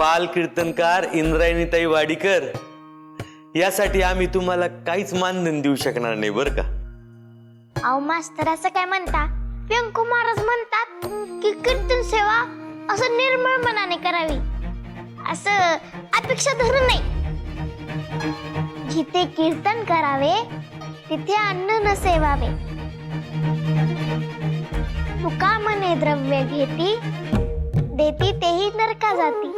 बाल कीर्तनकार इंद्रायणीताई वाडीकर. यासाठी आम्ही तुम्हाला काहीच मानधन देऊ शकणार नाही बरं का? अहो मास्तर असं काय म्हणता? व्यंकू महाराज म्हणतात की कीर्तन सेवा असं निर्मळ मनाने करावी. असं अपेक्षा धरून नाही. जिथे कीर्तन करावे तिथे अन्न न सेवावे. तुका मने द्रव्य घेती देती तेही नरका जाती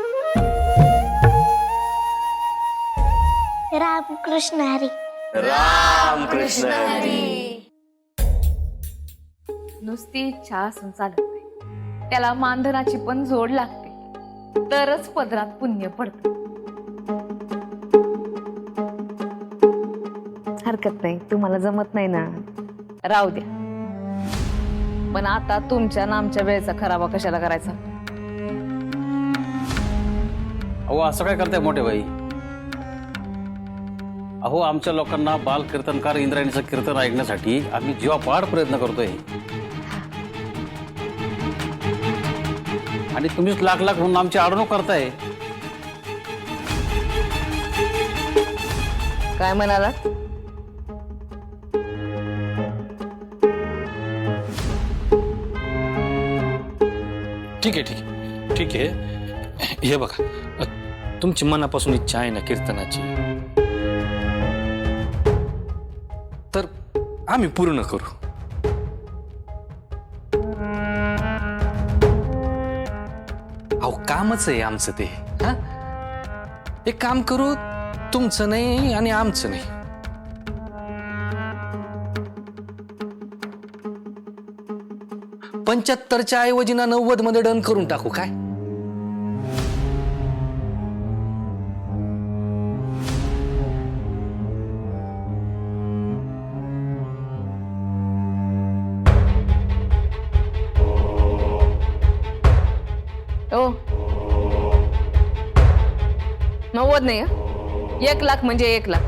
राम कृष्ण हरी. राम कृष्ण हरी. नुसती इच्छा असून चालत नाही. त्याला मानधनाची पण जोड लागते. तरच पदरात पुण्य पडत. हरकत नाही तुम्हाला जमत नाही ना? राहू द्या. पण आता तुमच्या ना आमच्या वेळेचा खराबा कशाला करायचा? अहो असं काय करताय मोठे भाई? अहो आमच्या लोकांना बाल कीर्तनकार इंद्रायणीचं कीर्तन ऐकण्यासाठी आम्ही जीवापाड प्रयत्न करतोय. आणि तुम्हीच लाख लाख म्हणून आमची अडवणूक करताय. काय म्हणाला? ठीक आहे ठीक आहे. ठीक आहे. हे बघा अ, तुमची मनापासून इच्छा आहे ना कीर्तनाची? तर आम्ही पूर्ण करू. अहो कामच आहे आमचं ते हा? एक काम करू तुमचं नाही आणि आमचं नाही. पंच्याहत्तरच्या ऐवजी ना नव्वदमध्ये डन करून टाकू काय? ओ. नव्वद नाही हं? एक लाख म्हणजे एक लाख.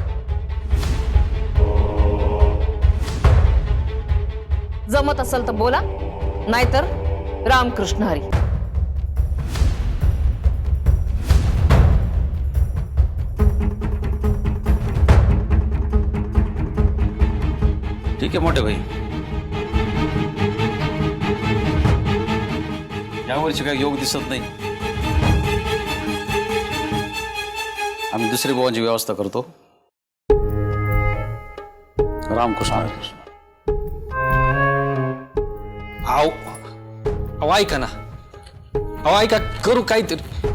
जमत असेल तर बोला नाहीतर रामकृष्ण हरी. ठीक आहे मोठे भाई. यावर्षी काही योग दिसत नाही. आम्ही दुसरी बोवांची व्यवस्था करतो. रामकृष्ण आव अहो ऐका ना. अहो ऐका करू काहीतरी.